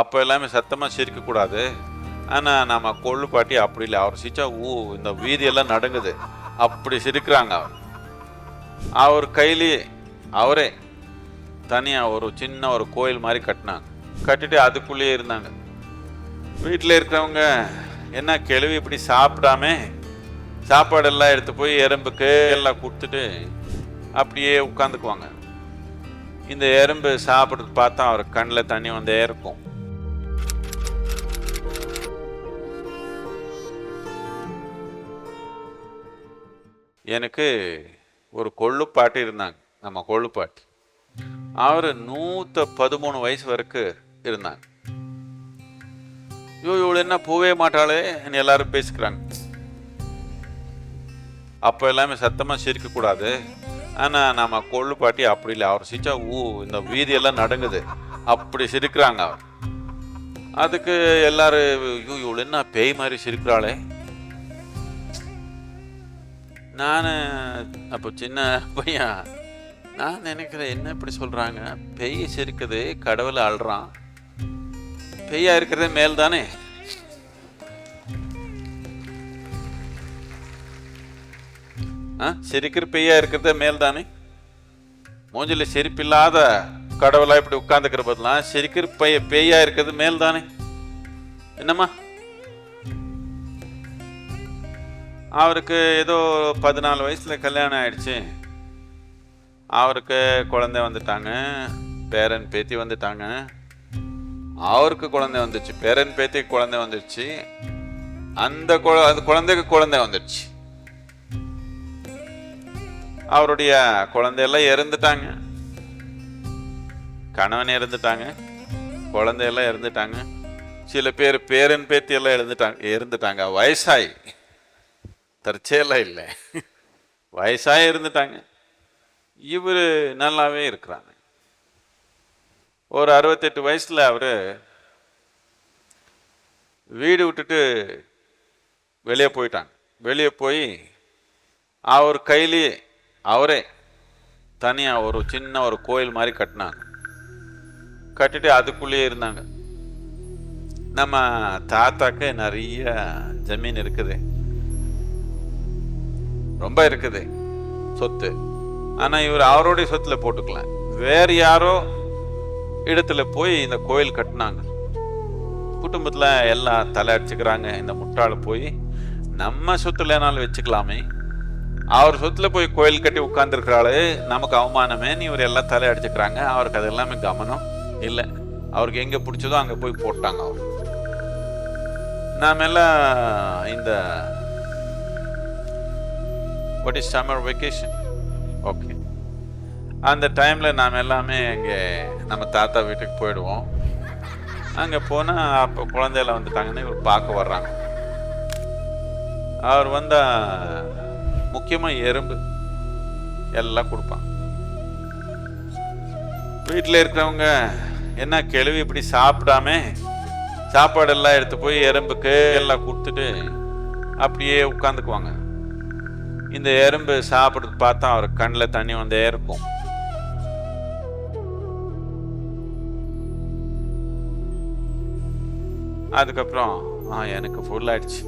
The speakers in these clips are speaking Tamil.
அப்போ எல்லாமே சத்தமாக சிரிக்கக்கூடாது ஆனால் நம்ம கொள்ளு பாட்டி அப்படி இல்லை. அவர் சிரிச்சா ஊ இந்த வீதியெல்லாம் நடுங்குது. அப்படி சிரிக்கிறாங்க அவர். அவர் கையிலேயே அவரே தனியாக ஒரு சின்ன ஒரு கோயில் மாதிரி கட்டினாங்க. கட்டிட்டு அதுக்குள்ளேயே இருந்தாங்க. வீட்டில் இருக்கிறவங்க என்ன கிழவி இப்படி சாப்பிடாம? சாப்பாடெல்லாம் எடுத்து போய் எறும்புக்கு எல்லாம் கொடுத்துட்டு அப்படியே உட்காந்துக்குவாங்க. இந்த எறும்பு சாப்பிட்றது பார்த்தா அவர் கண்ணில் தண்ணி வந்தே இருக்கும். எனக்கு ஒரு கொள்ளுப்பாட்டு இருந்தாங்க. நம்ம கொள்ளுப்பாட்டு. அவர் நூற்ற பதிமூணு வயசு வரைக்கும் இருந்தாங்க. ஐயோ இவள் என்ன போவே மாட்டாளே எல்லாரும் பேசிக்கிறாங்க. அப்போ எல்லாமே சத்தமாக சிரிக்கக்கூடாது ஆனால் நம்ம கொள்ளு பாட்டி அப்படி இல்லை. அவர் சிரிச்சா ஊ இந்த வீதியெல்லாம் நடங்குது. அப்படி சிரிக்கிறாங்க அவர். அதுக்கு எல்லாரும் ஐயோ இவள் என்ன பேய் மாதிரி சிரிக்கிறாளே. நான் அப்போ சின்ன பையன். நான் நினைக்கிறேன் என்ன இப்படி சொல்கிறாங்க பேய் சிரிக்குது கடவுளை அழுறான். பெய்யா இருக்கிறதே மேல் தானே? ஆ சிரிக்கிற பெய்யா இருக்கிறதே மேல் தானே? மூஞ்சில சிரிப்பில்லாத கடவுளாக இப்படி உட்காந்துக்கிற பதிலாம் சிரிக்கிற பைய பேயா இருக்கிறது மேல் தானே? என்னம்மா? அவருக்கு ஏதோ பதினாலு வயசில் கல்யாணம் ஆயிடுச்சு. அவருக்கு குழந்தை வந்துட்டாங்க. பேரன் பேத்தி வந்துட்டாங்க. அவருக்கு குழந்தை வந்துச்சு பேரன் பேத்தி குழந்தை வந்துடுச்சு அந்த குழ அந்த குழந்தைக்கு குழந்தை வந்துடுச்சு அவருடைய குழந்தையெல்லாம் இறந்துட்டாங்க. கணவன் இறந்துட்டாங்க. குழந்தையெல்லாம் இறந்துட்டாங்க. சில பேர் பேரன் பேத்தி எல்லாம் இறந்துட்டாங்க இறந்துட்டாங்க. வயசாயி. தற்செயலாக இல்லை. வயசாக இருந்துட்டாங்க. இவர் நல்லாவே இருக்கிறாங்க. ஒரு அறுபத்தெட்டு வயசில் அவர் வீடு விட்டுட்டு வெளியே போயிட்டாங்க. வெளியே போய் அவர் கையிலேயே அவரே தனியாக ஒரு சின்ன ஒரு கோயில் மாதிரி கட்டினாங்க. கட்டிட்டு அதுக்குள்ளேயே இருந்தாங்க. நம்ம தாத்தாக்கு நிறைய ஜமீன் இருக்குது. ரொம்ப இருக்குது. சொத்து. ஆனால் இவர் அவருடைய சொத்துல போட்டுக்கலாம். வேறு யாரோ இடத்துல போய் இந்த கோயில் கட்டினாங்க. குடும்பத்தில் எல்லாம் தலை அடிச்சுக்கிறாங்க. இந்த முட்டாள் போய் நம்ம சொத்துலனாலும் வச்சுக்கலாமே. அவர் சொத்துல போய் கோயில் கட்டி உட்காந்துருக்கிறாளு நமக்கு அவமானமே. நீ இவர் எல்லாம் தலை அடிச்சுக்கிறாங்க. அவருக்கு அது எல்லாமே கவனம் இல்லை. அவருக்கு எங்கே பிடிச்சதோ அங்கே போய் போட்டாங்க அவர். நாம எல்லாம் இந்த what is summer vacation okay அந்த டைமில் நாம் எல்லாமே இங்கே நம்ம தாத்தா வீட்டுக்கு போயிடுவோம். அங்கே போனால் அப்போ குழந்தையில வந்துட்டாங்கன்னு இவர் பார்க்க வர்றாங்க. அவர் வந்தால் முக்கியமாக எறும்பு எல்லாம் கொடுப்பான் வீட்டில் இருக்கிறவங்க என்ன கெழுவி இப்படி சாப்பிடாம சாப்பாடெல்லாம் எடுத்து போய் எறும்புக்கு எல்லாம் கொடுத்துட்டு அப்படியே உட்காந்துக்குவாங்க இந்த எறும்பு சாப்பிட்றது பார்த்தா அவர் கண்ணில் தண்ணி வந்தே இருக்கும் அதுக்கப்புறம் ஆ எனக்கு ஃபுல் ஆயிடுச்சு.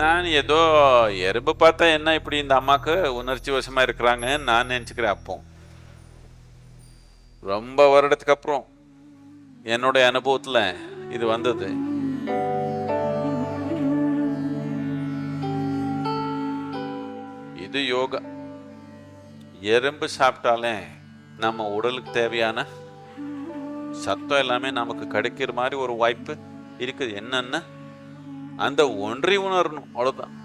நான் ஏதோ எறும்பு பார்த்தா என்ன இப்படி இந்த அம்மாவுக்கு உணர்ச்சி வசமாக இருக்கிறாங்கன்னு நான் நினச்சிக்கிறேன் அப்போ. ரொம்ப வருடத்துக்கு அப்புறம் என்னுடைய அனுபவத்தில் இது வந்தது. இது யோகா. எறும்பு சாப்பிட்டாலே நம்ம உடலுக்கு தேவையான சத்தம் எல்லாமே நமக்கு கிடைக்கிற மாதிரி ஒரு வாய்ப்பு இருக்குது. என்னென்ன? அந்த ஒன்றி உணரணும். அவ்வளோதான்